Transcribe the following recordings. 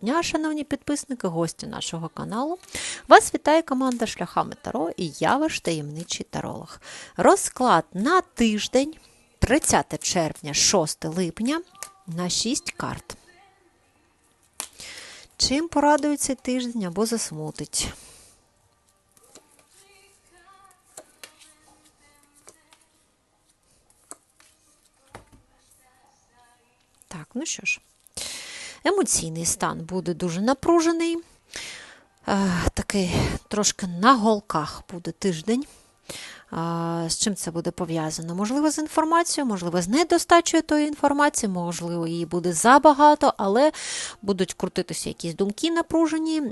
Дня, шановні підписники, гості нашого каналу. Вас вітає команда Шляхами Таро і я ваш таємничий таролог. Розклад на тиждень, 30 червня, 6 липня на 6 карт. Чим порадує цей тиждень або засмутить? Так, ну що ж. Емоційний стан буде дуже напружений. Е, такий трошки на голках буде тиждень. Е, з чим це буде пов'язано? Можливо, з інформацією, можливо, з недостачею тої інформації, можливо, її буде забагато, але будуть крутитися якісь думки напружені.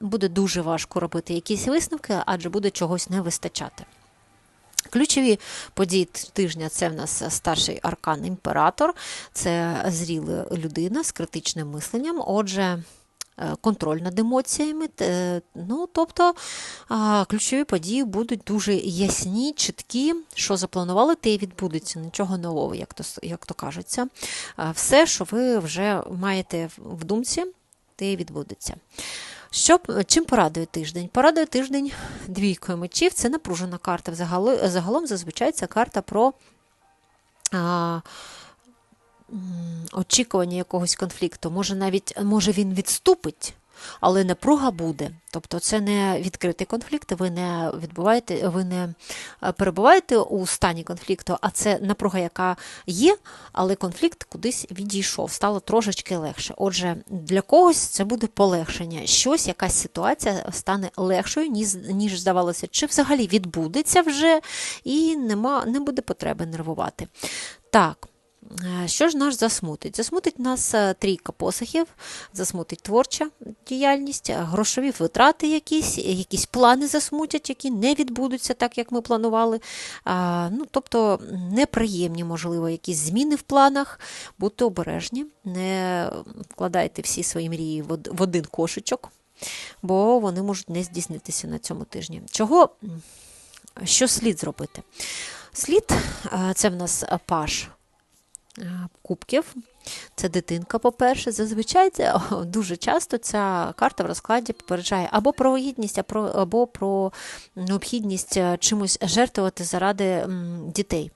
Буде дуже важко робити якісь висновки, адже буде чогось не вистачати. Ключові події тижня це в нас старший аркан імператор, це зріла людина з критичним мисленням. Отже, е, контроль над емоціями. Ну, тобто ключові події будуть дуже ясні, чіткі. Що запланували, те і відбудеться. Нічого нового, як то, як то кажеться. Все, що ви вже маєте в думці, те і відбудеться. Що, чим порадує тиждень? Порадує тиждень двійкою мечів. Це напружена карта. Взагалі- Загалом зазвичай це карта про а, очікування якогось конфлікту. Може, навіть може він відступить, але напруга буде. Тобто це не відкритий конфлікт, ви не відбуваєте, ви не е, перебуваєте у стані конфлікту, а це напруга, яка є, але конфлікт кудись відійшов, стало трошечки легше. Отже, для когось це буде полегшення. Щось, якась ситуація стане легшою, ніж, ніж здавалося, чи взагалі відбудеться вже, і нема, не буде потреби нервувати. Так. Е, Що ж нас засмутить? Засмутить нас е, трійка посохів, засмутить творча діяльність, е, грошові витрати якісь, якісь плани засмутять, які не відбудуться так, як ми планували. Ну, тобто неприємні, можливо, якісь зміни в планах. Будьте обережні, не вкладайте всі свої мрії в один кошечок, бо вони можуть не здійснитися на цьому тижні. Чого? Що слід зробити? Слід це в нас паш кубків. Це дитинка, по-перше. Зазвичай дуже часто ця карта в розкладі попереджає або про вагітність, або про необхідність е, чимось жертвувати заради дітей.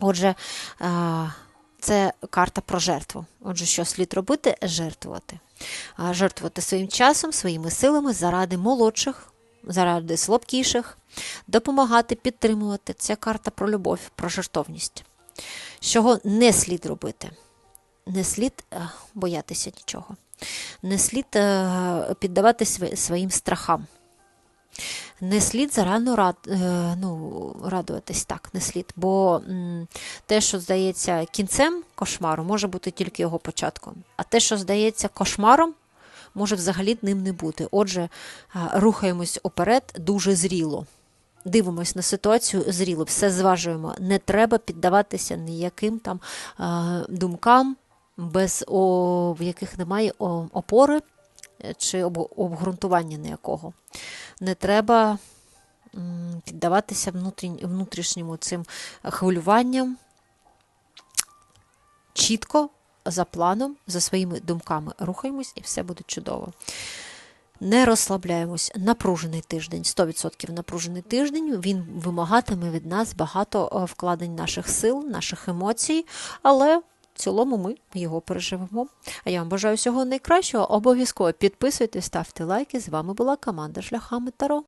Отже, е, це карта про жертву. Отже, що слід робити? Жертвувати. Жертвувати своїм часом, своїми силами заради молодших, заради слабкіших, допомагати, підтримувати. Це карта про любов, про жертовність. Чого не слід робити? Не слід е, боятися нічого. Не слід е, піддавати сви- своїм страхам. Не слід зарано рад, е, ну, радуватись так, не слід. Бо те, що здається кінцем кошмару, може бути тільки його початком. А те, що здається кошмаром, може взагалі ним не бути. Отже, рухаємось уперед дуже зріло. Дивимось на ситуацію зріло, все зважуємо. Не треба піддаватися ніяким там е, думкам, без о, в яких немає опори е, чи об, обґрунтування ніякого. Не треба піддаватися внутрішньому цим хвилюванням. Чітко, за планом, за своїми думками рухаємось і все буде чудово. Не розслабляємось. Напружений тиждень, 100% напружений тиждень. Він вимагатиме від нас багато е, вкладень наших сил, наших емоцій, але в цілому ми його переживемо. А я вам бажаю всього найкращого. Обов'язково підписуйтесь, ставте лайки. З вами була команда Шляхами Таро.